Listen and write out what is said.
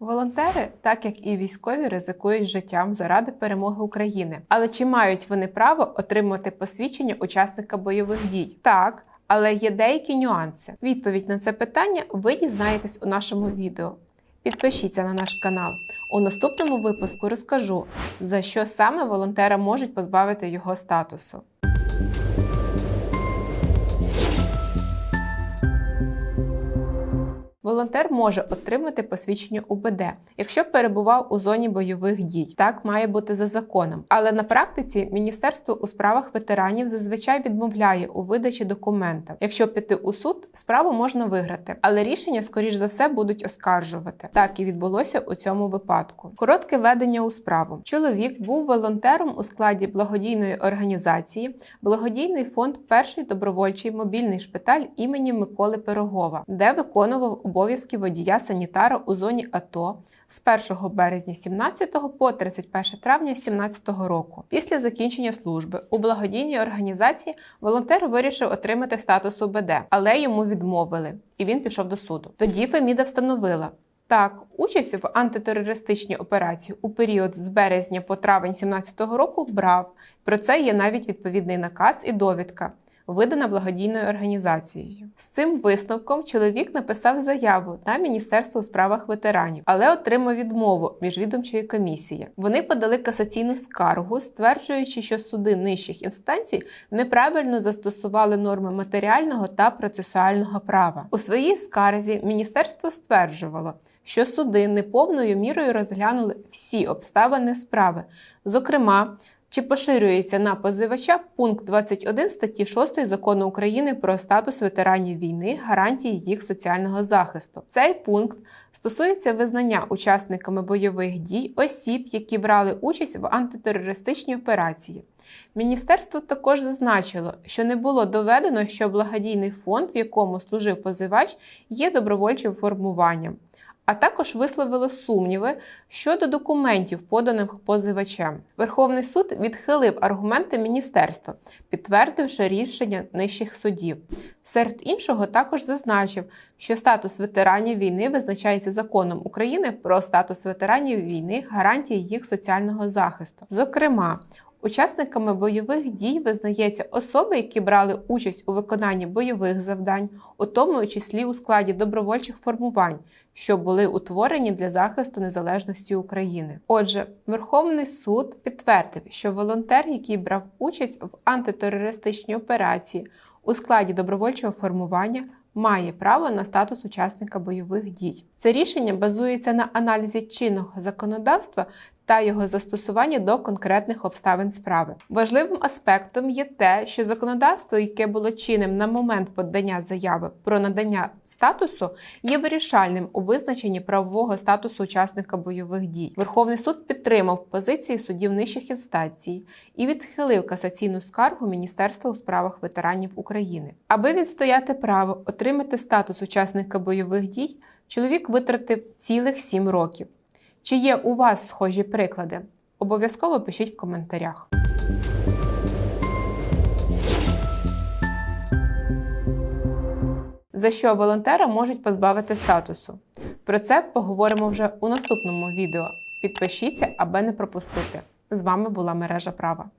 Волонтери, так як і військові, ризикують життям заради перемоги України. Але чи мають вони право отримати посвідчення учасника бойових дій? Так, але є деякі нюанси. Відповідь на це питання ви дізнаєтесь у нашому відео. Підпишіться на наш канал. У наступному випуску розкажу, за що саме волонтера можуть позбавити його статусу. Волонтер може отримати посвідчення УБД, якщо перебував у зоні бойових дій. Так має бути за законом. Але на практиці Міністерство у справах ветеранів зазвичай відмовляє у видачі документа. Якщо піти у суд, справу можна виграти, але рішення, скоріш за все, будуть оскаржувати. Так і відбулося у цьому випадку. Коротке ведення у справу. Чоловік був волонтером у складі благодійної організації, благодійний фонд Перший добровольчий мобільний шпиталь імені Миколи Пирогова, де виконував обов'язки водія санітара у зоні АТО з 1 березня 17 по 31 травня 17 року. Після закінчення служби у благодійній організації волонтер вирішив отримати статус УБД, але йому відмовили, і він пішов до суду. Тоді Феміда встановила. Так, участь в антитерористичній операції у період з березня по травень 17 року брав. Про це є навіть відповідний наказ і довідка, видана благодійною організацією. З цим висновком чоловік написав заяву на Міністерство у справах ветеранів, але отримав відмову міжвідомчої комісії. Вони подали касаційну скаргу, стверджуючи, що суди нижчих інстанцій неправильно застосували норми матеріального та процесуального права. У своїй скарзі міністерство стверджувало, що суди неповною мірою розглянули всі обставини справи, зокрема. Чи поширюється на позивача пункт 21 статті 6 закону України про статус ветеранів війни, гарантії їх соціального захисту? Цей пункт стосується визнання учасниками бойових дій осіб, які брали участь в антитерористичній операції. Міністерство також зазначило, що не було доведено, що благодійний фонд, в якому служив позивач, є добровольчим формуванням а також висловило сумніви щодо документів, поданих позивачем. Верховний суд відхилив аргументи міністерства, підтвердивши рішення нижчих судів. Серед іншого також зазначив, що статус ветеранів війни визначається законом України про статус ветеранів війни, гарантії їх соціального захисту. Зокрема, Учасниками бойових дій визнається особи, які брали участь у виконанні бойових завдань, у тому числі у складі добровольчих формувань, що були утворені для захисту незалежності України. Отже, Верховний суд підтвердив, що волонтер, який брав участь в антитерористичній операції у складі добровольчого формування, має право на статус учасника бойових дій. Це рішення базується на аналізі чинного законодавства та його застосування до конкретних обставин справи. Важливим аспектом є те, що законодавство, яке було чинним на момент подання заяви про надання статусу, є вирішальним у визначенні правового статусу учасника бойових дій. Верховний суд підтримав позиції судів нижчих інстанцій і відхилив касаційну скаргу Міністерства у справах ветеранів України. Аби відстояти право отримати статус учасника бойових дій, чоловік витратив цілих сім років. Чи є у вас схожі приклади? Обов'язково пишіть в коментарях. За що волонтера можуть позбавити статусу? Про це поговоримо вже у наступному відео. Підпишіться, аби не пропустити. З вами була мережа права.